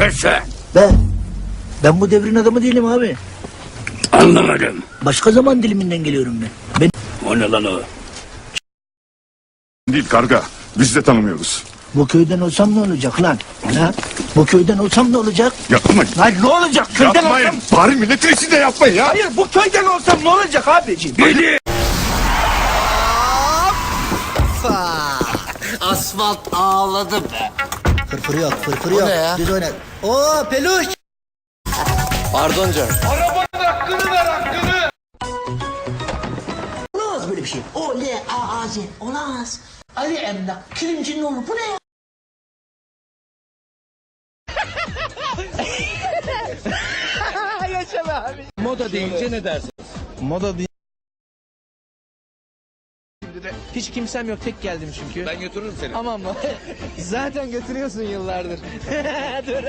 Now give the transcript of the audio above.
Veşe. Ben. Ben bu devrin adamı değilim abi. Anlamadım. Başka zaman diliminden geliyorum ben. Ben O ne lan o? Değil karga. Biz de tanımıyoruz. bu köyden olsam ne olacak lan? Ha? Bu köyden olsam ne olacak? Yapmayın. Hayır ne olacak? Köyden Yapmayın. olsam... Bari milletin içinde yapmayın ya. Hayır bu köyden olsam ne olacak abiciğim? Bili. Asfalt ağladı be. Fırfırı yok, fırfırı yok. ne ya? Düz oynat. Oo peluş. Pardon canım. Olamaz böyle bir şey. O, L, A, A, Z. Olamaz. Ali Emlak, Kilimcinin oğlu. Bu ne ya? Moda deyince ne dersiniz? Moda deyince... Hiç kimsem yok tek geldim çünkü. Ben götürürüm seni. Tamam mı? Zaten götürüyorsun yıllardır. Dur.